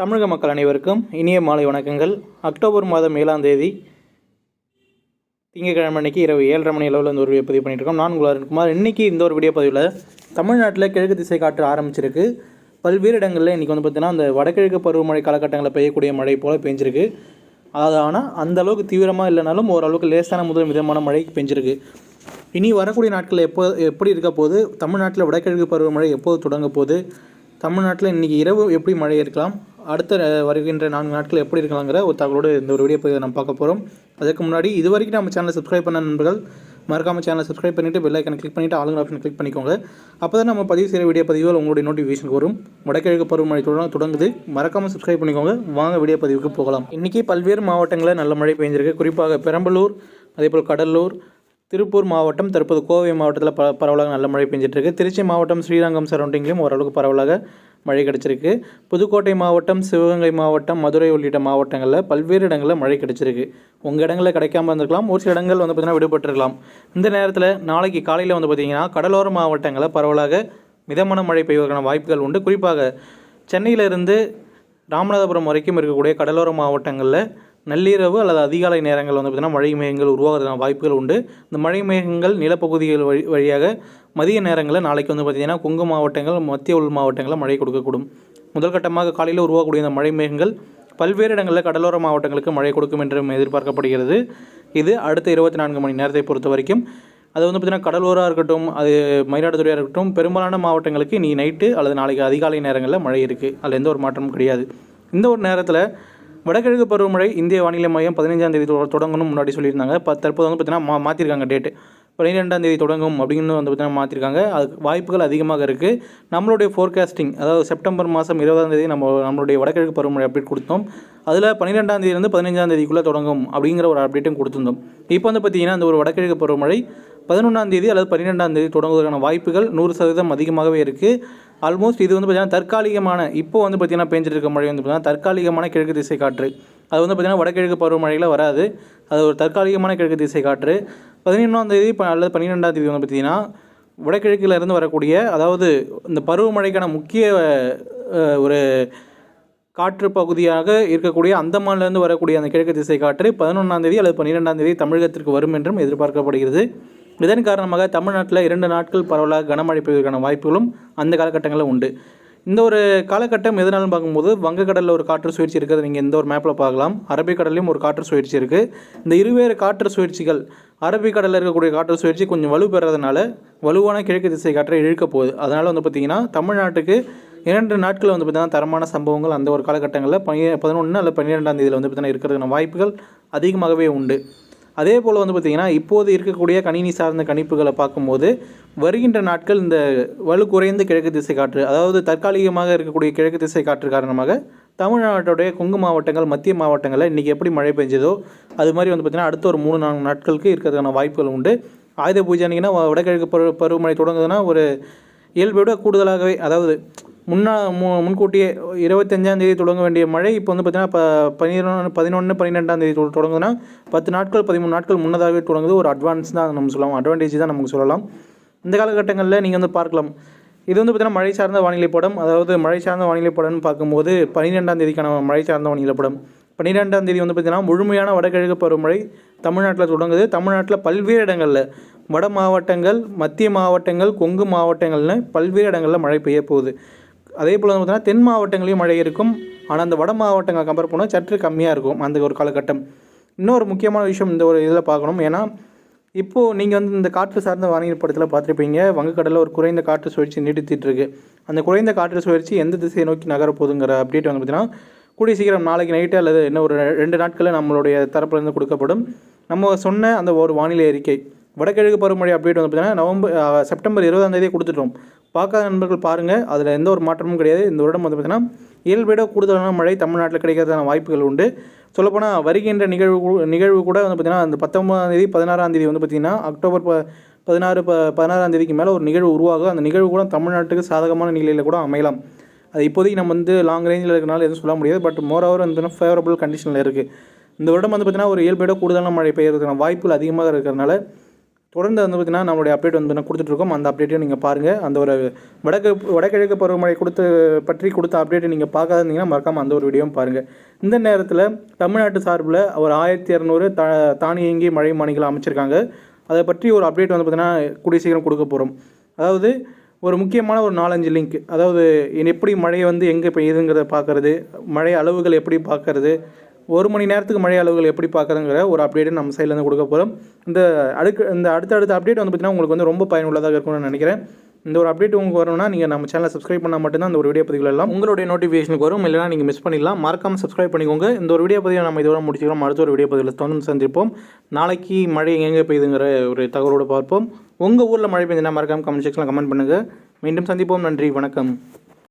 தமிழக மக்கள் அனைவருக்கும் இனிய மாலை வணக்கங்கள். அக்டோபர் மாதம் ஏழாம் தேதி திங்கட்கிழமை அன்னைக்கு இரவு ஏழரை மணி அளவில் இந்த ஒரு வீடியோ பதிவு பண்ணிட்டு இருக்கோம். நான் குமார். இன்றைக்கி இந்த ஒரு வீடியோ பதிவில் தமிழ்நாட்டில் கிழக்கு திசை காற்று ஆரம்பிச்சிருக்கு. பல்வேறு இடங்களில் இன்றைக்கி வந்து பார்த்திங்கன்னா அந்த வடகிழக்கு பருவமழை காலகட்டங்களில் பெய்யக்கூடிய மழை போல் பெஞ்சிருக்கு. அது ஆனால் அந்த அளவுக்கு தீவிரமாக இல்லைனாலும் ஓரளவுக்கு லேசான முதல் மிதமான மழை பெஞ்சிருக்கு. இனி வரக்கூடிய நாட்களில் எப்போ எப்படி இருக்க போது தமிழ்நாட்டில் வடகிழக்கு பருவமழை எப்போது தொடங்க போது தமிழ்நாட்டில் இன்றைக்கி இரவு எப்படி மழை இருக்கலாம்? அடுத்த வருகின்ற நான்கு நாட்கள் எப்படி இருக்கலாங்கிற ஒரு தகவலோடு இந்த ஒரு வீடியோ போய் நம்ம பார்க்க போகிறோம் அதுக்கு முன்னாடி இது வரைக்கும் நம்ம சேனலை சப்ஸ்கிரைப் பண்ண நண்பர்கள் மறக்காம சேனலை சப்ஸ்கிரைப் பண்ணிவிட்டு பெல் ஐக்கனை கிளிக் பண்ணிவிட்டு ஆளுங்க ஆப்ஷன் கிளிக் பண்ணிக்கோங்க. அப்போ தான் நம்ம பதிவு செய்கிற வீடியோ பதிவுகள் உங்களுடைய நோட்டிஃபிகேஷன் வரும். வடகிழக்கு பருவமழை தொடங்க தொடங்குது. மறக்காமல் சப்ஸ்கிரைப் பண்ணிக்கோங்க. வாங்க வீடியோ பதிவுக்கு போகலாம். இன்றைக்கி பல்வேறு மாவட்டங்களில் நல்ல மழை பெய்ஞ்சிருக்கு குறிப்பாக பெரம்பலூர் அதேபோல் கடலூர் திருப்பூர் மாவட்டம் தற்போது கோவை மாவட்டத்தில் ப பரவலாக நல்ல மழை பெஞ்சிட்ருக்கு திருச்சி மாவட்டம் ஸ்ரீரங்கம் சரௌண்டிங்லேயும் ஓரளவுக்கு பரவலாக மழை கிடைச்சிருக்கு. புதுக்கோட்டை மாவட்டம் சிவகங்கை மாவட்டம் மதுரை உள்ளிட்ட மாவட்டங்களில் பல்வேறு இடங்களில் மழை கிடச்சிருக்கு. உங்கள் இடங்களில் கிடைக்காம இருந்திருக்கலாம். ஒரு சில இடங்கள் வந்து பார்த்திங்கன்னா விடுபட்டிருக்கலாம். இந்த நேரத்தில் நாளைக்கு காலையில் வந்து பார்த்திங்கன்னா கடலோர மாவட்டங்களில் பரவலாக மிதமான மழை பெய்வதற்கான வாய்ப்புகள் உண்டு. குறிப்பாக சென்னையிலிருந்து ராமநாதபுரம் வரைக்கும் இருக்கக்கூடிய கடலோர மாவட்டங்களில் நள்ளிரவு அல்லது அதிகாலை நேரங்கள் வந்து பார்த்திங்கன்னா மழை மேகங்கள் உருவாகிறதுக்கான வாய்ப்புகள் உண்டு. இந்த மழை மேகங்கள் நிலப்பகுதிகள் வழி வழியாக மதிய நேரங்களில் நாளைக்கு வந்து பார்த்திங்கன்னா கொங்கு மாவட்டங்கள் மத்திய உள் மாவட்டங்களில் மழை கொடுக்கக்கூடும். முதல் கட்டமாக காலையில் உருவாகக்கூடிய இந்த மழை மேகங்கள் பல்வேறு இடங்களில் கடலோர மாவட்டங்களுக்கு மழை கொடுக்கும் என்றும் எதிர்பார்க்கப்படுகிறது. இது அடுத்த இருபத்தி நான்கு மணி நேரத்தை பொறுத்த வரைக்கும். அது வந்து பார்த்திங்கன்னா கடலோராக இருக்கட்டும் அது மயிலாடுதுறையாக இருக்கட்டும் பெரும்பாலான மாவட்டங்களுக்கு நீ நைட்டு அல்லது நாளைக்கு அதிகாலை நேரங்களில் மழை இருக்குது அதில் எந்த ஒரு மாற்றமும் கிடையாது. இந்த ஒரு நேரத்தில் வடகிழக்கு பருவமழை இந்திய வானிலை மையம் பதினைஞ்சாம் தேதி தொடங்கணும்னு முன்னாடி சொல்லியிருந்தாங்க. ப தற்போது வந்து பார்த்திங்கன்னா மா மாற்றிருக்காங்க டேட்டு. பன்னிரெண்டாம் தேதி தொடங்கும் அப்படின்னு வந்து பார்த்தீங்கன்னா மாற்றிருக்காங்க அதுக்கு வாய்ப்புகள் அதிகமாக இருக்குது நம்மளுடைய ஃபோர்காஸ்டிங் அதாவது செப்டம்பர் மாதம் இருபதாம் தேதி நம்ம நம்மளுடைய வடகிழக்கு பருவமழை அப்டேட் கொடுத்தோம். அதில் பன்னிரெண்டாம் தேதியிலேருந்து பதினஞ்சாம் தேதிக்குள்ளே தொடங்கும் அப்படிங்கிற ஒரு அப்டேட்டும் கொடுத்துருந்தோம். இப்போ வந்து பார்த்திங்கன்னா அந்த ஒரு வடகிழக்கு பருவமழை பதினொன்றாம் தேதி அல்லது பன்னிரெண்டாம் தேதி தொடங்குவதற்கான வாய்ப்புகள் நூறு சதவீதம் அதிகமாகவே இருக்குது ஆல்மோஸ்ட் இது வந்து பார்த்திங்கன்னா தற்காலிகமான இப்போ வந்து பார்த்திங்கன்னா பேஞ்சிட்டு இருக்க மழை வந்து பார்த்திங்கன்னா தற்காலிகமான கிழக்கு திசை காற்று. அது வந்து பார்த்திங்கன்னா வடகிழக்கு பருவமழையில் வராது. அது ஒரு தற்காலிகமான கிழக்கு திசை காற்று. பதினொன்றாம் தேதி அல்லது பன்னிரெண்டாம் தேதி வந்து பார்த்தீங்கன்னா வடகிழக்கில் இருந்து வரக்கூடிய அதாவது இந்த பருவமழைக்கான முக்கிய ஒரு காற்று பகுதியாக இருக்கக்கூடிய அந்தமான்லேருந்து வரக்கூடிய அந்த கிழக்கு திசை காற்று பதினொன்றாம் தேதி அல்லது பன்னிரெண்டாம் தேதி தமிழகத்திற்கு வரும் என்றும் எதிர்பார்க்கப்படுகிறது. இதன் காரணமாக தமிழ்நாட்டில் இரண்டு நாட்கள் பரவலாக கனமழை பெய்வதற்கான வாய்ப்புகளும் அந்த காலகட்டங்களில் உண்டு. இந்த ஒரு காலகட்டம் எதனாலும் பார்க்கும்போது வங்கக்கடலில் ஒரு காற்று சுழற்சி இருக்கிறது நீங்கள் எந்த ஒரு மேப்பில் பார்க்கலாம். அரபிக்கடல்லையும் ஒரு காற்று சுழற்சி இருக்குது இந்த இருவேறு காற்று சுழற்சிகள் அரபிக்கடலில் இருக்கக்கூடிய காற்று சுழற்சி கொஞ்சம் வலு பெறதுனால வலுவான கிழக்கு திசை காற்றை இழுக்க போகுது. அதனால் வந்து பார்த்திங்கன்னா தமிழ்நாட்டுக்கு இரண்டு நாட்களில் வந்து பார்த்திங்கன்னா தரமான சம்பவங்கள் அந்த ஒரு காலகட்டங்களில் பனி பதினொன்று அல்லது பன்னிரெண்டாம் தேதியில் வந்து பார்த்திங்கன்னா இருக்கிறதுக்கான வாய்ப்புகள் அதிகமாகவே உண்டு. அதே போல் வந்து பார்த்திங்கன்னா இப்போது இருக்கக்கூடிய கணினி சார்ந்த கணிப்புகளை பார்க்கும்போது வருகின்ற நாட்கள் இந்த வலு குறைந்த கிழக்கு திசை காற்று அதாவது தற்காலிகமாக இருக்கக்கூடிய கிழக்கு திசை காற்று காரணமாக தமிழ்நாட்டுடைய கொங்கு மாவட்டங்கள் மத்திய மாவட்டங்களில் இன்றைக்கி எப்படி மழை பெஞ்சதோ அது மாதிரி வந்து பார்த்திங்கன்னா அடுத்த ஒரு மூணு நான்கு நாட்களுக்கு இருக்கிறதுக்கான வாய்ப்புகள் உண்டு. ஆயுத பூஜை அன்றைக்கினா வடகிழக்கு பருவ பருவமழை தொடங்குதுன்னா ஒரு இயல்பை விட கூடுதலாகவே அதாவது முன்னா மு முன்கூட்டியே இருபத்தஞ்சாம் தேதி தொடங்க வேண்டிய மழை இப்போ வந்து பார்த்திங்கன்னா இப்போ பதினொன்று பதினொன்று பன்னிரெண்டாம் தேதி தொ- தொடங்குதுன்னா பத்து நாட்கள் பதிமூணு நாட்கள் முன்னதாகவே தொடங்குது. ஒரு அட்வான்ஸ் தான் நம்ம சொல்லலாம். அட்வான்டேஜ் தான் நமக்கு சொல்லலாம். இந்த காலகட்டங்களில் நீங்கள் வந்து பார்க்கலாம். இது வந்து பார்த்திங்கன்னா மழை சார்ந்த வானிலை படம். அதாவது மழை சார்ந்த வானிலை படம்னு பார்க்கும்போது பன்னிரெண்டாம் தேதிக்கான மழை சார்ந்த வானிலை படம். பன்னிரெண்டாம் தேதி வந்து பார்த்திங்கன்னா முழுமையான வடகிழக்கு பருவமழை தமிழ்நாட்டில் தொடங்குது. தமிழ்நாட்டில் பல்வேறு இடங்களில் வட மாவட்டங்கள் மத்திய மாவட்டங்கள் கொங்கு மாவட்டங்கள்னு பல்வேறு இடங்களில் மழை பெய்ய போகுது. அதே போல் வந்து பார்த்தீங்கன்னா தென் மாவட்டங்களையும் மழை இருக்கும். ஆனால் அந்த வட மாவட்டங்களை கம்பேர் பண்ணால் சற்று கம்மியாக இருக்கும் அந்த ஒரு காலகட்டம். இன்னொரு முக்கியமான விஷயம் இந்த ஒரு இதில் பார்க்கணும். ஏன்னா இப்போது நீங்கள் வந்து இந்த காற்று சார்ந்த வானிலை படத்தில் பார்த்துருப்பீங்க. வங்கக்கடலில் ஒரு குறைந்த காற்று சுழற்சி நீடித்திட்டுருக்கு. அந்த குறைந்த காற்று சுழற்சி எந்த திசையை நோக்கி நகரப்போகுதுங்கிற அப்டேட் வந்து பார்த்தீங்கன்னா கூடிய சீக்கிரம் நாளைக்கு நைட்டு அல்லது இன்னும் ஒரு ரெண்டு நாட்களில் நம்மளுடைய தரப்புலேருந்து கொடுக்கப்படும். நம்ம சொன்ன அந்த ஒரு வானிலை அறிக்கை வடகிழக்கு பருவமழை அப்டேட் வந்து பார்த்தீங்கன்னா நவம்பர் செப்டம்பர் இருபதாம் தேதியே கொடுத்துட்டோம். பார்க்காத நண்பர்கள் பாருங்கள் அதில் எந்த ஒரு மாற்றமும் கிடையாது. இந்த வருடம் வந்து பார்த்தீங்கன்னா இயல்பை கூடுதலான மழை தமிழ்நாட்டில் கிடைக்கிறதுக்கான வாய்ப்புகள் உண்டு. சொல்லப்போனால் வருகின்ற நிகழ்வு நிகழ்வு கூட வந்து பார்த்திங்கன்னா அந்த பத்தொன்பதாம் தேதி பதினாறாம் தேதி வந்து பார்த்திங்கன்னா அக்டோபர் ப பதினாறு ப பதினாறாம் தேதிக்கு மேலே ஒரு நிகழ்வு உருவாகும். அந்த நிகழ்வு கூட தமிழ்நாட்டுக்கு சாதகமான நிலையில் கூட அமையலாம். அது இப்போதைக்கு நம்ம வந்து லாங் ரேஞ்சில் இருக்கிறனால எதுவும் சொல்ல முடியாது. பட் மோர் ஓவர் வந்து ஃபேவரபுள் கண்டிஷனில் இருக்குது இந்த வருடம் வந்து பார்த்திங்கன்னா ஒரு இயல்பையோட கூடுதலான மழை பெய்யறதுக்கான வாய்ப்புகள் அதிகமாக இருக்கிறதுனால தொடர்ந்து வந்து பார்த்திங்கன்னா நம்மளுடைய அப்டேட் வந்து நான் கொடுத்துட்ருக்கோம். அந்த அப்டேட்டையும் நீங்கள் பாருங்கள் அந்த ஒரு வடக்கு வடகிழக்கு பருவமழை கொடுத்து பற்றி கொடுத்த அப்டேட்டை நீங்கள் பார்க்காதீங்கன்னா மறக்காமல் அந்த ஒரு வீடியோவும் பாருங்கள் இந்த நேரத்தில் தமிழ்நாட்டு சார்பில் ஒரு ஆயிரத்தி இரநூறு த தானியங்கி மழை மாணிகள் அமைச்சிருக்காங்க. அதை பற்றி ஒரு அப்டேட் வந்து பார்த்திங்கன்னா கூடிய சீக்கிரம் கொடுக்க போகிறோம் அதாவது ஒரு முக்கியமான ஒரு நாலஞ்சு லிங்க் அதாவது எப்படி மழை வந்து எங்கே பெய்யுதுங்கிறத பார்க்குறது மழை அளவுகள் எப்படி பார்க்கறது ஒரு மணி நேரத்துக்கு மழை அளவுகள் எப்படி பார்க்குறதுங்கிற ஒரு அப்டேட்டு நம்ம சைட்லேருந்து கொடுக்க போகிறோம் இந்த அடுக்கு இந்த அடுத்தடுத்த அப்டேட் வந்து பார்த்திங்கன்னா உங்களுக்கு வந்து ரொம்ப பயனுள்ளதாக இருக்கும்னு நினைக்கிறேன். இந்த ஒரு அப்டேட் உங்களுக்கு வரணும்னா நீங்கள் நம்ம சேனலை சப்ஸ்கிரைப் பண்ணால் மட்டும்தான் அந்த ஒரு வீடியோ பதிவுகள் எல்லாம் உங்களுடைய நோட்டிஃபிகேஷனுக்கு வரும். இல்லைனா நீங்கள் மிஸ் பண்ணிடலாம். மறக்காமல் சப்ஸ்கிரைப் பண்ணிக்கோங்க. இந்த ஒரு வீடியோ பதிவை நம்ம இதோட முடிச்சுக்கலாம் அடுத்த ஒரு வீடியோ பதிவில் தொடர்ந்து சந்திப்போம். நாளைக்கு மழை எங்கே பெய்யுதுங்கிற ஒரு தகவலோடு பார்ப்போம். உங்கள் ஊரில் மழை பெய்யுதுன்னா மறக்காமல் கமெண்ட் செக்ஷனில் கமெண்ட் பண்ணுங்கள் மீண்டும் சந்திப்போம். நன்றி. வணக்கம்.